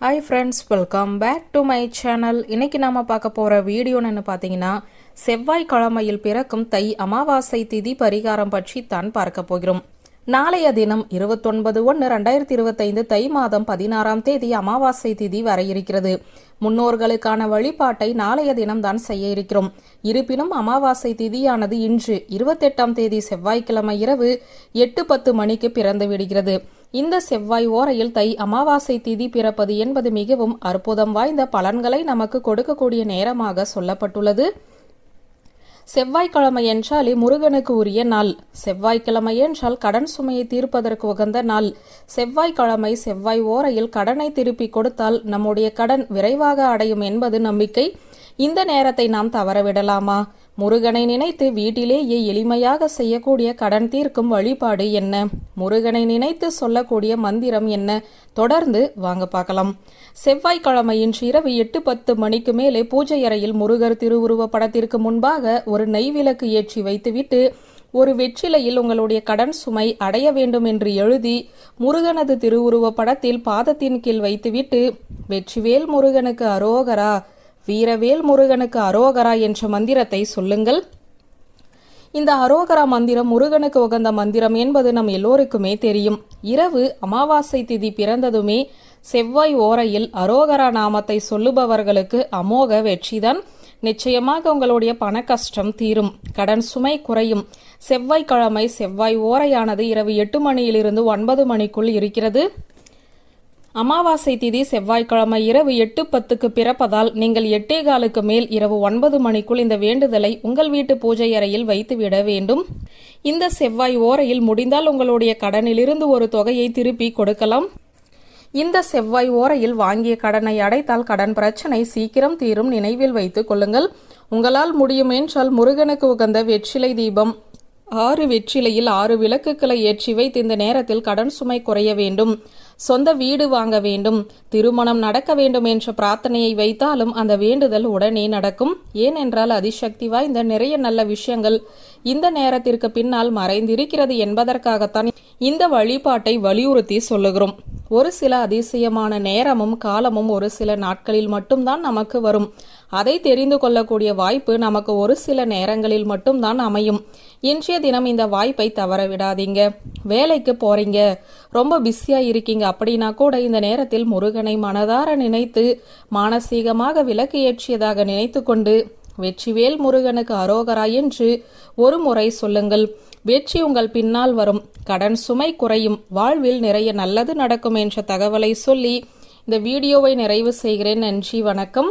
Hi friends welcome back to my channel இன்னைக்கு நாம பார்க்க போற வீடியோன்னு பார்த்தீங்கன்னா செவ்வாய்க்கிழமையில் பிறக்கும் தை அமாவாசை திதி பரிகாரம் பற்றி தான் பார்க்க போகிறோம். நாளைய தினம் இருபத்தொன்பது ஒன்று ரெண்டாயிரத்தி இருபத்தைந்து தை மாதம் பதினாறாம் தேதி அமாவாசை திதி வர இருக்கிறது. முன்னோர்களுக்கான வழிபாட்டை நாளைய தினம் தான் செய்ய இருக்கிறோம். இருப்பினும் அமாவாசை திதியானது இன்று இருபத்தெட்டாம் தேதி செவ்வாய்க்கிழமை இரவு எட்டு பத்து மணிக்கு பிறந்து விடுகிறது. இந்த செவ்வாய் ஓரையில் தை அமாவாசை திதி பிறப்பது என்பது மிகவும் அற்புதம் வாய்ந்த பலன்களை நமக்கு கொடுக்கக்கூடிய நேரமாக சொல்லப்பட்டுள்ளது. செவ்வாய்க்கிழமை என்றாலே முருகனுக்கு உரிய நாள். செவ்வாய்க்கிழமை என்றால் கடன் சுமையை தீர்ப்பதற்கு உகந்த நாள். செவ்வாய்க்கிழமை செவ்வாய் ஓரையில் கடனை திருப்பி கொடுத்தால் நம்முடைய கடன் விரைவாக அடையும் என்பது நம்பிக்கை. இந்த நேரத்தை நாம் தவறவிடலாமா? முருகனை நினைத்து வீட்டிலேயே எளிமையாக செய்யக்கூடிய கடன் தீர்க்கும் வழிபாடு என்ன? முருகனை நினைத்து சொல்லக்கூடிய மந்திரம் என்ன? தொடர்ந்து வாங்க பார்க்கலாம். செவ்வாய்க்கிழமையின் இரவு எட்டு பத்து மணிக்கு மேலே பூஜை அறையில் முருகர் திருவுருவ படத்திற்கு முன்பாக ஒரு நெய் விளக்கு ஏற்றி வைத்துவிட்டு ஒரு வெற்றிலையில் உங்களுடைய கடன் சுமை அடைய வேண்டும் என்று எழுதி முருகனது திருவுருவ படத்தில் பாதத்தின் கீழ் வைத்துவிட்டு வெற்றிவேல் முருகனுக்கு அரோகரா வீரவேல் முருகனுக்கு அரோகரா என்ற மந்திரத்தை சொல்லுங்கள். இந்த அரோகரா மந்திரம் முருகனுக்கு உகந்த மந்திரம் என்பது நம் எல்லோருக்குமே தெரியும். இரவு அமாவாசை திதி பிறந்ததுமே செவ்வாய் ஓரையில் அரோகரா நாமத்தை சொல்லுபவர்களுக்கு அமோக வெற்றிதான். நிச்சயமாக உங்களுடைய பண கஷ்டம் தீரும். கடன் சுமை குறையும். செவ்வாய்க்கிழமை செவ்வாய் ஓரையானது இரவு எட்டு மணியிலிருந்து ஒன்பது மணிக்குள் இருக்கிறது. அமாவாசை திதி செவ்வாய்க்கிழமை இரவு எட்டு பத்துக்கு பிறப்பதால் நீங்கள் எட்டே காலுக்கு மேல் இரவு ஒன்பது மணிக்குள் இந்த வேண்டுதலை உங்கள் வீட்டு பூஜை அறையில் வைத்துவிட வேண்டும். இந்த செவ்வாய் ஓரையில் முடிந்தால் உங்களுடைய கடனிலிருந்து ஒரு தொகையை திருப்பி கொடுக்கலாம். இந்த செவ்வாய் ஓரையில் வாங்கிய கடனை அடைத்தால் கடன் பிரச்சனை சீக்கிரம் தீரும் நினைவில் வைத்துக் கொள்ளுங்கள். உங்களால் முடியும் என்றால் முருகனுக்கு உகந்த வெற்றிலை தீபம். ஆறு வெற்றிலையில் ஆறு விளக்குகளை ஏற்றி வைத்து இந்த நேரத்தில் கடன் சுமை குறைய வேண்டும். சொந்த வீடு வாங்க வேண்டும் திருமணம் நடக்க வேண்டும் என்ற பிரார்த்தனையை வைத்தாலும் அந்த வேண்டுதல் உடனே நடக்கும். ஏனென்றால் அதிசக்தி வாய்ந்த நிறைய நல்ல விஷயங்கள் இந்த நேரத்திற்கு பின்னால் மறைந்திருக்கிறது என்பதற்காகத்தான் இந்த வழிபாட்டை வலியுறுத்தி சொல்லுகிறோம். ஒரு சில அதிசயமான நேரமும் காலமும் ஒரு சில நாட்களில் மட்டும்தான் நமக்கு வரும். அதை தெரிந்து கொள்ளக்கூடிய வாய்ப்பு நமக்கு ஒரு சில நேரங்களில் மட்டும்தான் அமையும். இன்றைய தினம் இந்த வாய்ப்பை தவற விடாதீங்க. வேலைக்கு போறீங்க. ரொம்ப பிஸியா இருக்கீங்க அப்படின்னா கூட இந்த நேரத்தில் முருகனை மனதார நினைத்து மானசீகமாக விலக்கு ஏற்றியதாக நினைத்து கொண்டு வெற்றிவேல் முருகனுக்கு அரோகரா என்று ஒரு முறை சொல்லுங்கள். வெற்றி உங்கள் பின்னால் வரும். கடன் சுமை குறையும். வாழ்வில் நிறைய நல்லது நடக்கும் என்ற தகவலை சொல்லி இந்த வீடியோவை நிறைவு செய்கிறேன். நன்றி வணக்கம்.